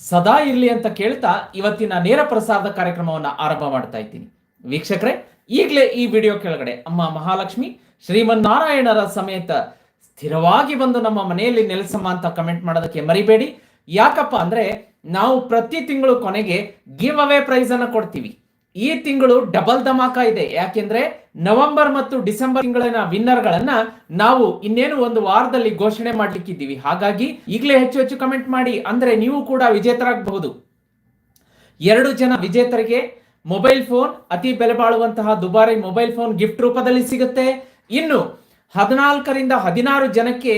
ಸದಾ ಇರಲಿ ಅಂತ ಕೇಳ್ತಾ ಇವತ್ತಿನ ನೇರ ಪ್ರಸಾರದ ಕಾರ್ಯಕ್ರಮವನ್ನು ಆರಂಭ ಮಾಡ್ತಾ ಇದ್ದೀನಿ. ವೀಕ್ಷಕರೇ, ಈಗಲೇ ಈ ವಿಡಿಯೋ ಕೆಳಗಡೆ ಅಮ್ಮ ಮಹಾಲಕ್ಷ್ಮಿ, ಶ್ರೀಮನ್ನಾರಾಯಣರ ಸಮೇತ ಸ್ಥಿರವಾಗಿ ಬಂದು ನಮ್ಮ ಮನೆಯಲ್ಲಿ ನೆಲೆಸಮ್ಮ ಅಂತ ಕಮೆಂಟ್ ಮಾಡೋದಕ್ಕೆ ಮರಿಬೇಡಿ. ಯಾಕಪ್ಪ ಅಂದ್ರೆ ನಾವು ಪ್ರತಿ ತಿಂಗಳು ಕೊನೆಗೆ ಗಿವ್ ಅವೇ ಪ್ರೈಸ್ ಅನ್ನ ಕೊಡ್ತೀವಿ. ಈ ತಿಂಗಳು ಡಬಲ್ ಧಮಾಕ ಇದೆ. ಯಾಕೆಂದ್ರೆ ನವೆಂಬರ್ ಮತ್ತು ಡಿಸೆಂಬರ್ ತಿಂಗಳಿನ ವಿನ್ನರ್ ಗಳನ್ನ ನಾವು ಇನ್ನೇನು ಒಂದು ವಾರದಲ್ಲಿ ಘೋಷಣೆ ಮಾಡ್ಲಿಕ್ಕಿದ್ದೀವಿ. ಹಾಗಾಗಿ ಈಗಲೇ ಹೆಚ್ಚು ಹೆಚ್ಚು ಕಮೆಂಟ್ ಮಾಡಿ. ಅಂದ್ರೆ ನೀವು ಕೂಡ ವಿಜೇತರಾಗಬಹುದು. ಎರಡು ಜನ ವಿಜೇತರಿಗೆ ಮೊಬೈಲ್ ಫೋನ್ ಅತಿ ಬೆಲೆ ಬಾಳುವಂತಹ ದುಬಾರಿ ಮೊಬೈಲ್ ಫೋನ್ ಗಿಫ್ಟ್ ರೂಪದಲ್ಲಿ ಸಿಗುತ್ತೆ. ಇನ್ನು ಹದಿನಾಲ್ಕರಿಂದ ಹದಿನಾರು ಜನಕ್ಕೆ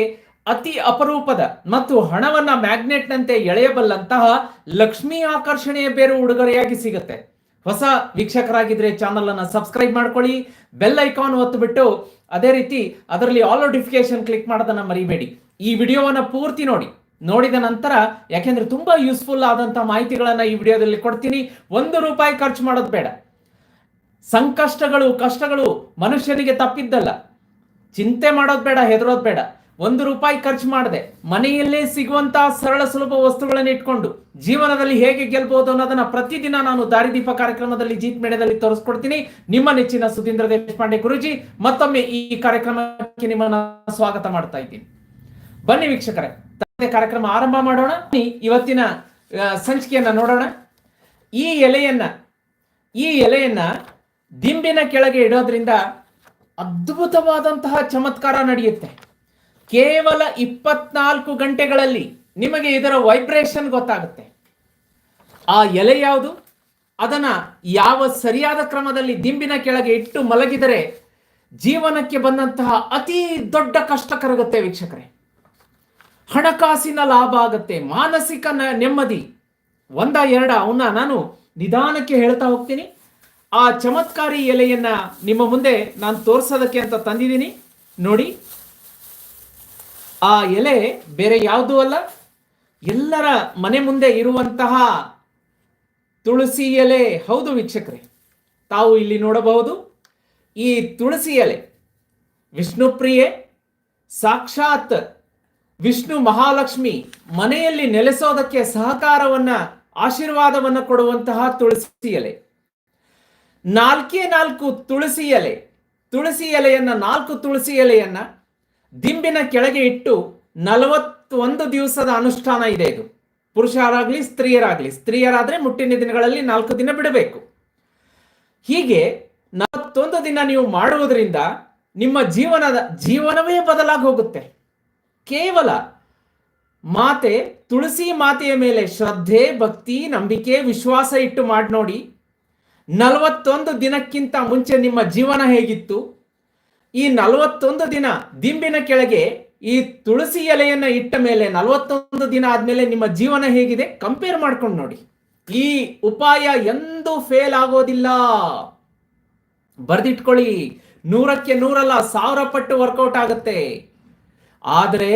ಅತಿ ಅಪರೂಪದ ಮತ್ತು ಹಣವನ್ನ ಮ್ಯಾಗ್ನೆಟ್ನಂತೆ ಎಳೆಯಬಲ್ಲಂತಹ ಲಕ್ಷ್ಮಿ ಆಕರ್ಷಣೆಯ ಬೇರು ಉಡುಗೊರೆಯಾಗಿ ಸಿಗುತ್ತೆ. ಹೊಸ ವೀಕ್ಷಕರಾಗಿದ್ರೆ ಚಾನಲ್ ಅನ್ನ ಸಬ್ಸ್ಕ್ರೈಬ್ ಮಾಡ್ಕೊಳ್ಳಿ. ಬೆಲ್ ಐಕಾನ್ ಒತ್ತು ಬಿಟ್ಟು ಅದೇ ರೀತಿ ಅದರಲ್ಲಿ ಆಲ್ ನೋಟಿಫಿಕೇಶನ್ ಕ್ಲಿಕ್ ಮಾಡೋದನ್ನ ಮರಿಬೇಡಿ. ಈ ವಿಡಿಯೋವನ್ನ ಪೂರ್ತಿ ನೋಡಿ. ನೋಡಿದ ನಂತರ ಯಾಕೆಂದ್ರೆ ತುಂಬಾ ಯೂಸ್ಫುಲ್ ಆದಂತ ಮಾಹಿತಿಗಳನ್ನ ಈ ವಿಡಿಯೋದಲ್ಲಿ ಕೊಡ್ತೀನಿ. ಒಂದು ರೂಪಾಯಿ ಖರ್ಚು ಮಾಡೋದು ಬೇಡ. ಸಂಕಷ್ಟಗಳು, ಕಷ್ಟಗಳು ಮನುಷ್ಯನಿಗೆ ತಪ್ಪಿದ್ದಲ್ಲ. ಚಿಂತೆ ಮಾಡೋದು ಬೇಡ, ಹೆದರೋದು ಬೇಡ. ಒಂದು ರೂಪಾಯಿ ಖರ್ಚು ಮಾಡದೆ ಮನೆಯಲ್ಲೇ ಸಿಗುವಂತಹ ಸರಳ ಸುಲಭ ವಸ್ತುಗಳನ್ನು ಇಟ್ಕೊಂಡು ಜೀವನದಲ್ಲಿ ಹೇಗೆ ಗೆಲ್ಬಹುದು ಅನ್ನೋದನ್ನ ಪ್ರತಿದಿನ ನಾನು ದಾರಿದೀಪ ಕಾರ್ಯಕ್ರಮದಲ್ಲಿ ಜೀತ್ ಮೇಳದಲ್ಲಿ ತೋರಿಸ್ಕೊಡ್ತೀನಿ. ನಿಮ್ಮ ನೆಚ್ಚಿನ ಸುಧೀಂದ್ರ ದೇಶಪಾಂಡೆ ಗುರುಜಿ, ಮತ್ತೊಮ್ಮೆ ಈ ಕಾರ್ಯಕ್ರಮಕ್ಕೆ ನಿಮ್ಮನ್ನ ಸ್ವಾಗತ ಮಾಡ್ತಾ ಇದ್ದೀನಿ. ಬನ್ನಿ ವೀಕ್ಷಕರೇ ಕಾರ್ಯಕ್ರಮ ಆರಂಭ ಮಾಡೋಣ. ಇವತ್ತಿನ ಸಂಚಿಕೆಯನ್ನ ನೋಡೋಣ. ಈ ಎಲೆಯನ್ನ ಈ ಎಲೆಯನ್ನ ದಿಂಬಿನ ಕೆಳಗೆ ಇಡೋದ್ರಿಂದ ಅದ್ಭುತವಾದಂತಹ ಚಮತ್ಕಾರ ನಡೆಯುತ್ತೆ. ಕೇವಲ ಇಪ್ಪತ್ನಾಲ್ಕು ಗಂಟೆಗಳಲ್ಲಿ ನಿಮಗೆ ಇದರ ವೈಬ್ರೇಷನ್ ಗೊತ್ತಾಗುತ್ತೆ. ಆ ಎಲೆ ಯಾವುದು? ಅದನ್ನ ಯಾವ ಸರಿಯಾದ ಕ್ರಮದಲ್ಲಿ ದಿಂಬಿನ ಕೆಳಗೆ ಇಟ್ಟು ಮಲಗಿದರೆ ಜೀವನಕ್ಕೆ ಬಂದಂತಹ ಅತಿ ದೊಡ್ಡ ಕಷ್ಟ ಕರಗುತ್ತೆ ವೀಕ್ಷಕರೇ. ಹಣಕಾಸಿನ ಲಾಭ ಆಗುತ್ತೆ, ಮಾನಸಿಕ ನೆಮ್ಮದಿ. ಒಂದ ಎರಡ, ಅವನ್ನ ನಾನು ನಿಧಾನಕ್ಕೆ ಹೇಳ್ತಾ ಹೋಗ್ತೀನಿ. ಆ ಚಮತ್ಕಾರಿ ಎಲೆಯನ್ನ ನಿಮ್ಮ ಮುಂದೆ ನಾನು ತೋರಿಸೋದಕ್ಕೆ ಅಂತ ತಂದಿದ್ದೀನಿ. ನೋಡಿ ಆ ಎಲೆ ಬೇರೆ ಯಾವುದೂ ಅಲ್ಲ, ಎಲ್ಲರ ಮನೆ ಮುಂದೆ ಇರುವಂತಹ ತುಳಸಿ ಎಲೆ. ಹೌದು ವೀಕ್ಷಕರೇ, ತಾವು ಇಲ್ಲಿ ನೋಡಬಹುದು. ಈ ತುಳಸಿ ಎಲೆ ವಿಷ್ಣುಪ್ರಿಯೆ, ಸಾಕ್ಷಾತ್ ವಿಷ್ಣು ಮಹಾಲಕ್ಷ್ಮಿ ಮನೆಯಲ್ಲಿ ನೆಲೆಸೋದಕ್ಕೆ ಸಹಕಾರವನ್ನ, ಆಶೀರ್ವಾದವನ್ನ ಕೊಡುವಂತಹ ತುಳಸಿ ಎಲೆ. ನಾಲ್ಕೇ ನಾಲ್ಕು ತುಳಸಿ ಎಲೆ, ತುಳಸಿ ಎಲೆಯನ್ನ ನಾಲ್ಕು ತುಳಸಿ ಎಲೆಯನ್ನ ದಿಂಬಿನ ಕೆಳಗೆ ಇಟ್ಟು ನಲವತ್ತೊಂದು ದಿವಸದ ಅನುಷ್ಠಾನ ಇದೆ ಇದು. ಪುರುಷರಾಗಲಿ, ಸ್ತ್ರೀಯರಾಗಲಿ. ಸ್ತ್ರೀಯರಾದ್ರೆ ಮುಟ್ಟಿನ ದಿನಗಳಲ್ಲಿ ನಾಲ್ಕು ದಿನ ಬಿಡಬೇಕು. ಹೀಗೆ ನಲವತ್ತೊಂದು ದಿನ ನೀವು ಮಾಡುವುದರಿಂದ ನಿಮ್ಮ ಜೀವನದ, ಜೀವನವೇ ಬದಲಾಗಿ ಹೋಗುತ್ತೆ. ಕೇವಲ ಮಾತೆ, ತುಳಸಿ ಮಾತೆಯ ಮೇಲೆ ಶ್ರದ್ಧೆ, ಭಕ್ತಿ, ನಂಬಿಕೆ, ವಿಶ್ವಾಸ ಇಟ್ಟು ಮಾಡಿ ನೋಡಿ, ನಲವತ್ತೊಂದು ದಿನಕ್ಕಿಂತ ಮುಂಚೆ ನಿಮ್ಮ ಜೀವನ ಹೇಗಿತ್ತು? ಈ ನಲವತ್ತೊಂದು ದಿನ ದಿಂಬಿನ ಕೆಳಗೆ ಈ ತುಳಸಿ ಎಲೆಯನ್ನ ಇಟ್ಟ ಮೇಲೆ ನಲವತ್ತೊಂದು ದಿನ ಆದ್ಮೇಲೆ ನಿಮ್ಮ ಜೀವನ ಹೇಗಿದೆ? ಕಂಪೇರ್ ಮಾಡ್ಕೊಂಡು ನೋಡಿ. ಈ ಉಪಾಯ ಎಂದೂ ಫೇಲ್ ಆಗೋದಿಲ್ಲ. ಬರ್ದಿಟ್ಕೊಳ್ಳಿ. ನೂರಕ್ಕೆ ನೂರಲ್ಲ, ಸಾವಿರ ಪಟ್ಟು ವರ್ಕೌಟ್ ಆಗುತ್ತೆ. ಆದರೆ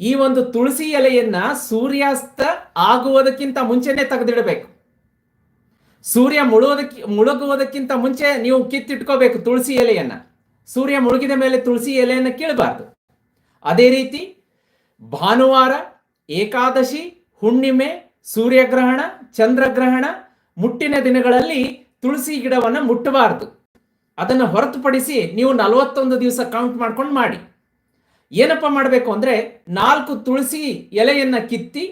ಈ ಒಂದು ತುಳಸಿ ಎಲೆಯನ್ನ ಸೂರ್ಯಾಸ್ತ ಆಗುವುದಕ್ಕಿಂತ ಮುಂಚೆನೆ ತೆಗೆದಿಡಬೇಕು. ಸೂರ್ಯ ಮುಳುವುದಕ್ಕೆ ಮುಳುಗುವುದಕ್ಕಿಂತ ಮುಂಚೆ ನೀವು ಕಿತ್ತಿಟ್ಕೋಬೇಕು ತುಳಸಿ ಎಲೆಯನ್ನ. ಸೂರ್ಯ ಮುಳುಗಿದ ಮೇಲೆ ತುಳಸಿ ಎಲೆಯನ್ನು ಕೀಳಬಾರ್ದು. ಅದೇ ರೀತಿ ಭಾನುವಾರ, ಏಕಾದಶಿ, ಹುಣ್ಣಿಮೆ, ಸೂರ್ಯಗ್ರಹಣ, ಚಂದ್ರಗ್ರಹಣ ಮುಟ್ಟಿನ ದಿನಗಳಲ್ಲಿ ತುಳಸಿ ಗಿಡವನ್ನು ಮುಟ್ಟಬಾರದು. ಅದನ್ನು ಹೊರತುಪಡಿಸಿ ನೀವು ನಲವತ್ತೊಂದು ದಿವಸ ಕೌಂಟ್ ಮಾಡ್ಕೊಂಡು ಮಾಡಿ. ಏನಪ್ಪ ಮಾಡಬೇಕು ಅಂದರೆ ನಾಲ್ಕು ತುಳಸಿ ಎಲೆಯನ್ನು ಕಿತ್ತಿ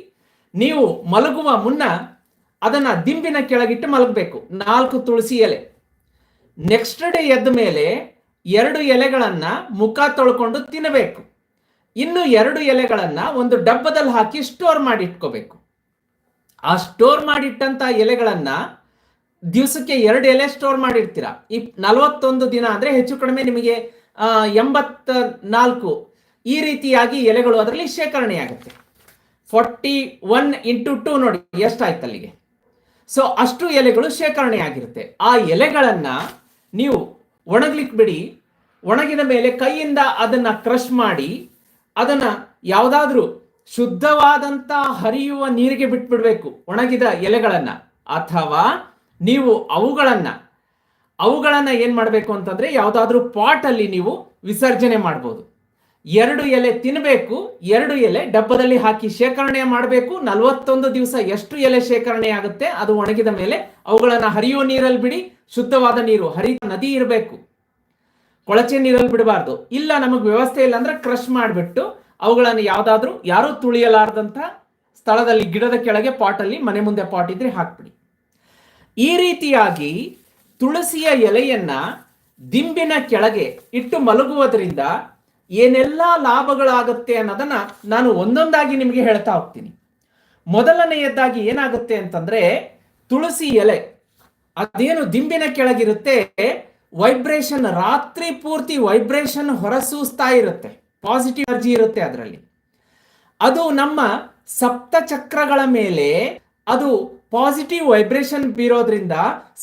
ನೀವು ಮಲಗುವ ಮುನ್ನ ಅದನ್ನು ದಿಂಬಿನ ಕೆಳಗಿಟ್ಟು ಮಲಗಬೇಕು. ನಾಲ್ಕು ತುಳಸಿ ಎಲೆ. ನೆಕ್ಸ್ಟ್ ಡೇ ಎದ್ದ ಮೇಲೆ ಎರಡು ಎಲೆಗಳನ್ನ ಮುಖ ತೊಳ್ಕೊಂಡು ತಿನ್ನಬೇಕು. ಇನ್ನು ಎರಡು ಎಲೆಗಳನ್ನ ಒಂದು ಡಬ್ಬದಲ್ಲಿ ಹಾಕಿ ಸ್ಟೋರ್ ಮಾಡಿ ಇಟ್ಕೋಬೇಕು ಆ ಸ್ಟೋರ್ ಮಾಡಿಟ್ಟಂತ ಎಲೆಗಳನ್ನ ದಿವಸಕ್ಕೆ ಎರಡು ಎಲೆ ಸ್ಟೋರ್ ಮಾಡಿರ್ತೀರ? ಈ ನಲವತ್ತೊಂದು ದಿನ ಅಂದ್ರೆ ಹೆಚ್ಚು ಕಡಿಮೆ ನಿಮಗೆ ಎಂಬತ್ತ ನಾಲ್ಕು ಈ ರೀತಿಯಾಗಿ ಎಲೆಗಳು ಅದರಲ್ಲಿ ಶೇಖರಣೆ ಆಗುತ್ತೆ. ಫಾರ್ಟಿ ಒನ್ ಇಂಟು ಟೂ ನೋಡಿ ಎಷ್ಟಾಯ್ತು ಅಲ್ಲಿಗೆ ಸೊ ಅಷ್ಟು ಎಲೆಗಳು ಶೇಖರಣೆ ಆಗಿರುತ್ತೆ. ಆ ಎಲೆಗಳನ್ನ ನೀವು ಒಣಗ್ಲಿಕ್ಕೆ ಬಿಡಿ ಒಣಗಿದ ಮೇಲೆ ಕೈಯಿಂದ ಅದನ್ನ ಕ್ರಶ್ ಮಾಡಿ, ಅದನ್ನ ಯಾವುದಾದ್ರೂ ಶುದ್ಧವಾದಂತ ಹರಿಯುವ ನೀರಿಗೆ ಬಿಟ್ಬಿಡ್ಬೇಕು, ಒಣಗಿದ ಎಲೆಗಳನ್ನ. ಅಥವಾ ನೀವು ಅವುಗಳನ್ನ ಅವುಗಳನ್ನ ಏನ್ ಮಾಡಬೇಕು ಅಂತಂದ್ರೆ ಯಾವುದಾದ್ರೂ ಪಾಟ್ ಅಲ್ಲಿ ನೀವು ವಿಸರ್ಜನೆ ಮಾಡ್ಬೋದು. ಎರಡು ಎಲೆ ತಿನ್ನಬೇಕು ಎರಡು ಎಲೆ ಡಬ್ಬದಲ್ಲಿ ಹಾಕಿ ಶೇಖರಣೆ ಮಾಡಬೇಕು, ನಲವತ್ತೊಂದು ದಿವಸ ಎಷ್ಟು ಎಲೆ ಶೇಖರಣೆ ಆಗುತ್ತೆ, ಅದು ಒಣಗಿದ ಮೇಲೆ ಅವುಗಳನ್ನು ಹರಿಯುವ ನೀರಲ್ಲಿ ಬಿಡಿ, ಶುದ್ಧವಾದ ನೀರು ಹರಿ ನದಿ ಇರಬೇಕು. ಕೊಳಚೆ ನೀರಲ್ಲಿ ಬಿಡಬಾರ್ದು. ಇಲ್ಲ, ನಮಗೆ ವ್ಯವಸ್ಥೆ ಇಲ್ಲ ಅಂದ್ರೆ ಕ್ರಶ್ ಮಾಡಿಬಿಟ್ಟು ಅವುಗಳನ್ನು ಯಾವುದಾದ್ರೂ, ಯಾರೂ ತುಳಿಯಲಾರದಂತ ಸ್ಥಳದಲ್ಲಿ, ಗಿಡದ ಕೆಳಗೆ ಪಾಟಲ್ಲಿ, ಮನೆ ಮುಂದೆ ಪಾಟ್ ಇದ್ರೆ ಹಾಕ್ಬಿಡಿ. ಈ ರೀತಿಯಾಗಿ ತುಳಸಿಯ ಎಲೆಯನ್ನ ದಿಂಬಿನ ಕೆಳಗೆ ಇಟ್ಟು ಮಲಗುವುದರಿಂದ ಏನೆಲ್ಲ ಲಾಭಗಳಾಗುತ್ತೆ ಅನ್ನೋದನ್ನ ನಾನು ಒಂದೊಂದಾಗಿ ನಿಮಗೆ ಹೇಳ್ತಾ ಹೋಗ್ತೀನಿ. ಮೊದಲನೆಯದ್ದಾಗಿ ಏನಾಗುತ್ತೆ ಅಂತಂದ್ರೆ ತುಳಸಿ ಎಲೆ, ಅದೇನು ದಿಂಬಿನ ಕೆಳಗಿರುತ್ತೆ ವೈಬ್ರೇಷನ್ ರಾತ್ರಿ ಪೂರ್ತಿ ವೈಬ್ರೇಷನ್ ಹೊರಸೂಸ್ತಾ ಇರುತ್ತೆ ಪಾಸಿಟಿವ್ ಎನರ್ಜಿ ಇರುತ್ತೆ ಅದರಲ್ಲಿ. ಅದು ನಮ್ಮ ಸಪ್ತ ಚಕ್ರಗಳ ಮೇಲೆ ಅದು ಪಾಸಿಟಿವ್ ವೈಬ್ರೇಷನ್ ಬೀರೋದ್ರಿಂದ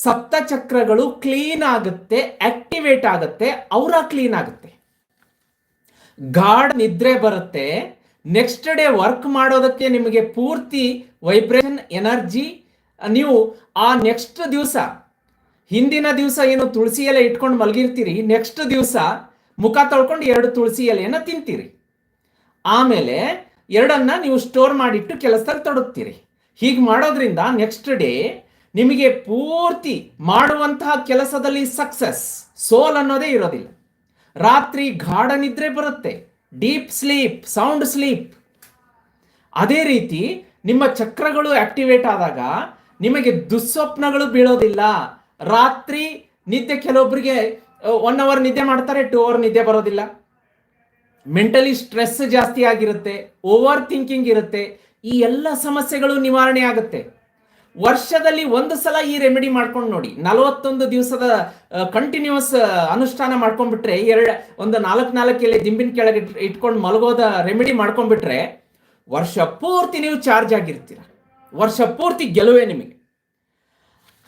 ಸಪ್ತ ಚಕ್ರಗಳು ಕ್ಲೀನ್ ಆಗುತ್ತೆ ಆಕ್ಟಿವೇಟ್ ಆಗುತ್ತೆ, ಅವರ ಕ್ಲೀನ್ ಆಗುತ್ತೆ. ಗಾಢ ನಿದ್ರೆ ಬರುತ್ತೆ. ನೆಕ್ಸ್ಟ್ ಡೇ ವರ್ಕ್ ಮಾಡೋದಕ್ಕೆ ನಿಮಗೆ ಪೂರ್ತಿ ವೈಬ್ರೇಷನ್ ಎನರ್ಜಿ ನೀವು ಆ ನೆಕ್ಸ್ಟ್ ದಿವಸ, ಹಿಂದಿನ ದಿವಸ ಏನು ತುಳಸಿ ಎಲೆ ಇಟ್ಕೊಂಡು ಮಲಗಿರ್ತೀರಿ ನೆಕ್ಸ್ಟ್ ದಿವಸ ಮುಖ ತೊಳ್ಕೊಂಡು ಎರಡು ತುಳಸಿ ಎಲೆಯನ್ನು ತಿಂತೀರಿ. ಆಮೇಲೆ ಎರಡನ್ನ ನೀವು ಸ್ಟೋರ್ ಮಾಡಿಟ್ಟು ಕೆಲಸದಲ್ಲಿ ತೊಡಗ್ತೀರಿ. ಹೀಗೆ ಮಾಡೋದ್ರಿಂದ ನೆಕ್ಸ್ಟ್ ಡೇ ನಿಮಗೆ ಪೂರ್ತಿ ಮಾಡುವಂತಹ ಕೆಲಸದಲ್ಲಿ ಸಕ್ಸಸ್ ಸೋಲ್ ಅನ್ನೋದೇ ಇರೋದಿಲ್ಲ. ರಾತ್ರಿ ಗಾಢ ನಿದ್ರೆ ಬರುತ್ತೆ. ಡೀಪ್ ಸ್ಲೀಪ್ ಸೌಂಡ್ ಸ್ಲೀಪ್ ಅದೇ ರೀತಿ ನಿಮ್ಮ ಚಕ್ರಗಳು ಆಕ್ಟಿವೇಟ್ ಆದಾಗ ನಿಮಗೆ ದುಸ್ವಪ್ನಗಳು ಬೀಳೋದಿಲ್ಲ. ರಾತ್ರಿ ನಿದ್ದೆ ಕೆಲವೊಬ್ಬರಿಗೆ ಒನ್ ಅವರ್ ನಿದ್ದೆ ಮಾಡ್ತಾರೆ ಟೂ ಅವರ್ ನಿದ್ದೆ ಬರೋದಿಲ್ಲ. ಮೆಂಟಲಿ ಸ್ಟ್ರೆಸ್ ಜಾಸ್ತಿ ಆಗಿರುತ್ತೆ ಓವರ್ ಥಿಂಕಿಂಗ್ ಇರುತ್ತೆ, ಈ ಎಲ್ಲ ಸಮಸ್ಯೆಗಳು ನಿವಾರಣೆ ಆಗುತ್ತೆ. ವರ್ಷದಲ್ಲಿ ಒಂದು ಸಲ ಈ ರೆಮಿಡಿ ಮಾಡ್ಕೊಂಡು ನೋಡಿ. ನಲವತ್ತೊಂದು ದಿವಸದ ಕಂಟಿನ್ಯೂಸ್ ಅನುಷ್ಠಾನ ಮಾಡ್ಕೊಂಡ್ಬಿಟ್ರೆ, ಎರಡು, ಒಂದು ನಾಲ್ಕು ನಾಲ್ಕು ಎಲೆ ದಿಂಬಿನ ಕೆಳಗೆ ಇಟ್ಕೊಂಡು ಮಲಗೋದ ರೆಮಿಡಿ ಮಾಡ್ಕೊಂಡ್ಬಿಟ್ರೆ, ವರ್ಷ ಪೂರ್ತಿ ನೀವು ಚಾರ್ಜ್ ಆಗಿರ್ತೀರ. ವರ್ಷ ಪೂರ್ತಿ ಗೆಲುವೆ ನಿಮಗೆ.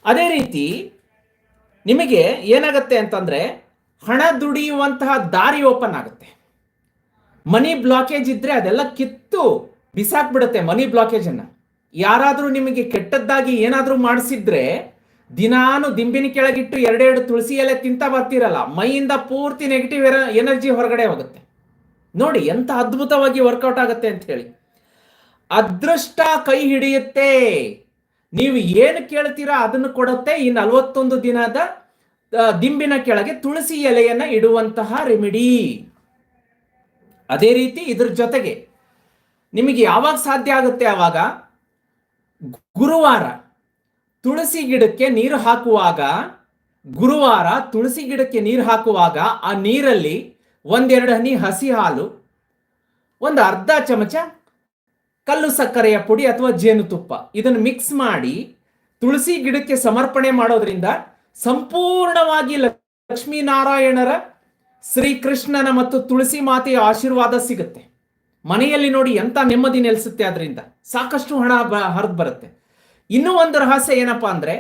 ಅದೇ ರೀತಿ, ನಿಮಗೆ ಏನಾಗುತ್ತೆ ಅಂತಂದ್ರೆ, ಹಣ ದುಡಿಯುವಂತಹ ದಾರಿ ಓಪನ್ ಆಗುತ್ತೆ. ಮನಿ ಬ್ಲಾಕೇಜ್ ಇದ್ರೆ ಅದೆಲ್ಲ ಕಿತ್ತು ಬಿಸಾಕ್ಬಿಡುತ್ತೆ ಮನಿ ಬ್ಲಾಕೇಜ್ ಅನ್ನ. ಯಾರಾದ್ರೂ ನಿಮಗೆ ಕೆಟ್ಟದ್ದಾಗಿ ಏನಾದರೂ ಮಾಡಿಸಿದ್ರೆ ದಿನಾನು ದಿಂಬಿನ ಕೆಳಗಿಟ್ಟು ಎರಡೆರಡು ತುಳಸಿ ಎಲೆ ತಿಂತ ಬರ್ತಿರಲ್ಲ, ಮೈಯಿಂದ ಪೂರ್ತಿ ನೆಗೆಟಿವ್ ಎನರ್ಜಿ ಹೊರಗಡೆ ಹೋಗುತ್ತೆ. ನೋಡಿ, ಎಂತ ಅದ್ಭುತವಾಗಿ ವರ್ಕೌಟ್ ಆಗುತ್ತೆ ಅಂತ ಹೇಳಿ. ಅದೃಷ್ಟ ಕೈ ಹಿಡಿಯುತ್ತೆ. ನೀವು ಏನು ಕೇಳ್ತೀರಾ ಅದನ್ನು ಕೊಡುತ್ತೆ. ಈ ನಲವತ್ತೊಂದು ದಿನದ ದಿಂಬಿನ ಕೆಳಗೆ ತುಳಸಿ ಎಲೆಯನ್ನ ಇಡುವಂತಹ ರೆಮಿಡಿ ಅದೇ ರೀತಿ ಇದ್ರ ಜೊತೆಗೆ ನಿಮಗೆ ಯಾವಾಗ ಸಾಧ್ಯ ಆಗುತ್ತೆ ಆವಾಗ ಗುರುವಾರ ತುಳಸಿ ಗಿಡಕ್ಕೆ ನೀರು ಹಾಕುವಾಗ, ಗುರುವಾರ ತುಳಸಿ ಗಿಡಕ್ಕೆ ನೀರು ಹಾಕುವಾಗ ಆ ನೀರಲ್ಲಿ ಒಂದೆರಡು ಹನಿ ಹಸಿ ಹಾಲು, ಒಂದು ಅರ್ಧ ಚಮಚ ಕಲ್ಲು ಸಕ್ಕರೆಯ ಪುಡಿ ಅಥವಾ ಜೇನುತುಪ್ಪ. ಇದನ್ನು ಮಿಕ್ಸ್ ಮಾಡಿ ತುಳಸಿ ಗಿಡಕ್ಕೆ ಸಮರ್ಪಣೆ ಮಾಡೋದ್ರಿಂದ ಸಂಪೂರ್ಣವಾಗಿ ಲಕ್ಷ್ಮೀನಾರಾಯಣರ ಶ್ರೀಕೃಷ್ಣನ ಮತ್ತು ತುಳಸಿ ಮಾತೆಯ ಆಶೀರ್ವಾದ ಸಿಗುತ್ತೆ. ಮನೆಯಲ್ಲಿ ನೋಡಿ ಎಂತ ನೆಮ್ಮದಿ ನೆಲೆಸುತ್ತೆ ಅದರಿಂದ ಸಾಕಷ್ಟು ಹಣ ಹರಿದು ಬರುತ್ತೆ. ಇನ್ನೂ ಒಂದು ರಹಸ್ಯ ಏನಪ್ಪಾ ಅಂದ್ರೆ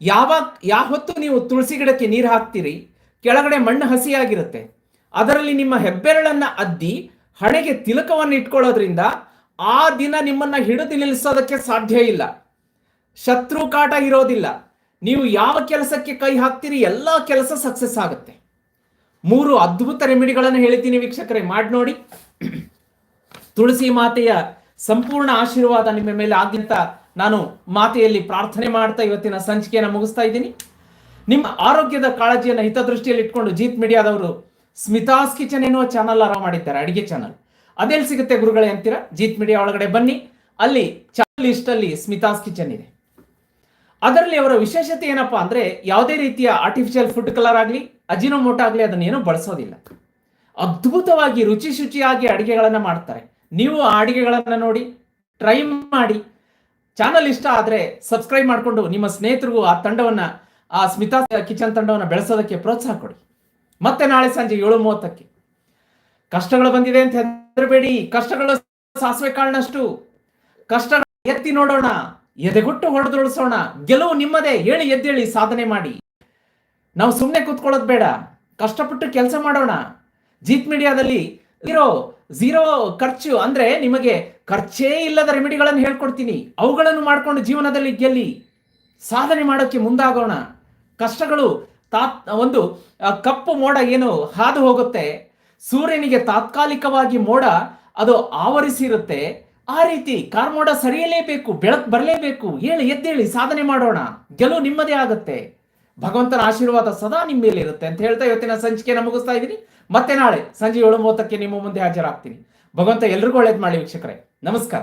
ಯಾವಾಗ ಯಾವ ಹೊತ್ತು ನೀವು ತುಳಸಿ ಗಿಡಕ್ಕೆ ನೀರು ಹಾಕ್ತೀರಿ, ಕೆಳಗಡೆ ಮಣ್ಣು ಹಸಿಯಾಗಿರುತ್ತೆ. ಅದರಲ್ಲಿ ನಿಮ್ಮ ಹೆಬ್ಬೆರಳನ್ನ ಅದ್ದಿ ಹಣೆಗೆ ತಿಲಕವನ್ನು ಇಟ್ಕೊಳ್ಳೋದ್ರಿಂದ ಆ ದಿನ ನಿಮ್ಮನ್ನ ಹಿಡಿದು ನಿಲ್ಲಿಸೋದಕ್ಕೆ ಸಾಧ್ಯ ಇಲ್ಲ. ಶತ್ರು ಕಾಟ ಇರೋದಿಲ್ಲ. ನೀವು ಯಾವ ಕೆಲಸಕ್ಕೆ ಕೈ ಹಾಕ್ತೀರಿ, ಎಲ್ಲ ಕೆಲಸ ಸಕ್ಸಸ್ ಆಗುತ್ತೆ. ಮೂರು ಅದ್ಭುತ ರೆಮಿಡಿಗಳನ್ನು ಹೇಳ್ತೀನಿ ವೀಕ್ಷಕರೇ ಮಾಡಿ ನೋಡಿ ತುಳಸಿ ಮಾತೆಯ ಸಂಪೂರ್ಣ ಆಶೀರ್ವಾದ ನಿಮ್ಮ ಮೇಲೆ ಆದ್ಯಂತ ನಾನು ಮಾತೆಯಲ್ಲಿ ಪ್ರಾರ್ಥನೆ ಮಾಡ್ತಾ ಇವತ್ತಿನ ಸಂಚಿಕೆಯನ್ನು ಮುಗಿಸ್ತಾ ಇದ್ದೀನಿ. ನಿಮ್ಮ ಆರೋಗ್ಯದ ಕಾಳಜಿಯನ್ನು ಹಿತದೃಷ್ಟಿಯಲ್ಲಿ ಇಟ್ಕೊಂಡು ಜೀತ್ ಮೀಡಿಯಾದವರು ಸ್ಮಿತಾಸ್ ಕಿಚನ್ ಎನ್ನುವ ಚಾನಲ್ ಆರಂಭ ಮಾಡಿದ್ದಾರೆ, ಅಡಿಗೆ ಚಾನಲ್. ಅದೆಲ್ಲಿ ಸಿಗುತ್ತೆ ಗುರುಗಳೇ ಅಂತೀರಾ? ಜೀತ್ ಮೀಡಿಯಾ ಒಳಗಡೆ ಬನ್ನಿ. ಅಲ್ಲಿ ಚಾನಲ್ ಲಿಸ್ಟ್ ಅಲ್ಲಿ ಸ್ಮಿತಾಸ್ ಕಿಚನ್ ಇದೆ. ಅದರಲ್ಲಿ ಅವರ ವಿಶೇಷತೆ ಏನಪ್ಪಾ ಅಂದ್ರೆ ಯಾವುದೇ ರೀತಿಯ ಆರ್ಟಿಫಿಷಿಯಲ್ ಫುಡ್ ಕಲರ್ ಆಗಲಿ, ಅಜಿನೋಮೋಟ ಆಗಲಿ ಅದನ್ನೇನು ಬಳಸೋದಿಲ್ಲ. ಅದ್ಭುತವಾಗಿ ರುಚಿ ಶುಚಿಯಾಗಿ ಅಡಿಗೆಗಳನ್ನ ಮಾಡ್ತಾರೆ. ನೀವು ಆ ಅಡಿಗೆಗಳನ್ನ ನೋಡಿ ಟ್ರೈ ಮಾಡಿ. ಚಾನಲ್ ಇಷ್ಟ ಆದ್ರೆ ಸಬ್ಸ್ಕ್ರೈಬ್ ಮಾಡಿಕೊಂಡು ನಿಮ್ಮ ಸ್ನೇಹಿತರಿಗೂ ಆ ತಂಡವನ್ನ, ಆ ಸ್ಮಿತಾ ಕಿಚನ್ ತಂಡವನ್ನ ಬೆಳೆಸೋದಕ್ಕೆ ಪ್ರೋತ್ಸಾಹ ಕೊಡಿ. ಮತ್ತೆ ನಾಳೆ ಸಂಜೆ ಏಳು ಮೂವತ್ತಕ್ಕೆ ಕಷ್ಟಗಳು ಬಂದಿದೆ ಅಂತ ಹೆದರಬೇಡಿ. ಕಷ್ಟಗಳು ಸಾಸಿವೆ ಕಾಳನಷ್ಟು. ಕಷ್ಟ ಎತ್ತಿ ನೋಡೋಣ. ಎದೆಗುಟ್ಟು ಹೊಡೆದುಳಿಸೋಣ ಗೆಲುವು ನಿಮ್ಮದೇ. ಹೇಳಿ, ಎದ್ದೇಳಿ ಸಾಧನೆ ಮಾಡಿ. ನಾವು ಸುಮ್ಮನೆ ಕೂತ್ಕೊಳ್ಳೋದು ಬೇಡ. ಕಷ್ಟಪಟ್ಟು ಕೆಲಸ ಮಾಡೋಣ. ಜೀತ್ ಮೀಡಿಯಾದಲ್ಲಿ ಝೀರೋ ಝೀರೋ ಖರ್ಚು ಅಂದ್ರೆ ನಿಮಗೆ ಖರ್ಚೇ ಇಲ್ಲದ ರೆಮಿಡಿಗಳನ್ನು ಹೇಳ್ಕೊಡ್ತೀನಿ. ಅವುಗಳನ್ನು ಮಾಡಿಕೊಂಡು ಜೀವನದಲ್ಲಿ ಗೆಲ್ಲಿ ಸಾಧನೆ ಮಾಡೋಕ್ಕೆ ಮುಂದಾಗೋಣ. ಕಷ್ಟಗಳು ತಾತ್, ಒಂದು ಕಪ್ಪು ಮೋಡ ಏನು ಹಾದು ಹೋಗುತ್ತೆ. ಸೂರ್ಯನಿಗೆ ತಾತ್ಕಾಲಿಕವಾಗಿ ಮೋಡ ಅದು ಆವರಿಸಿರುತ್ತೆ. ಆ ರೀತಿ ಕಾರ್ಮೋಡ ಸರಿಯಲೇಬೇಕು, ಬೆಳಕು ಬರಲೇಬೇಕು ಹೇಳಿ ಎದ್ದೇಳಿ ಸಾಧನೆ ಮಾಡೋಣ. ಗೆಲುವು ನಿಮ್ಮದೇ ಆಗುತ್ತೆ. ಭಗವಂತನ ಆಶೀರ್ವಾದ ಸದಾ ನಿಮ್ಮ ಮೇಲೆ ಇರುತ್ತೆ ಅಂತ ಹೇಳ್ತಾ ಇವತ್ತಿನ ಸಂಚಿಕೆಯನ್ನು ಮುಗಿಸ್ತಾ ಇದ್ದೀನಿ. ಮತ್ತೆ ನಾಳೆ ಸಂಜೆ ಏಳು ಮೂವತ್ತಕ್ಕೆ ನಿಮ್ಮ ಮುಂದೆ ಹಾಜರಾಗ್ತೀನಿ. ಭಗವಂತ ಎಲ್ರಿಗೂ ಒಳ್ಳೇದು ಮಾಡಿ ವೀಕ್ಷಕರೇ. ನಮಸ್ಕಾರ.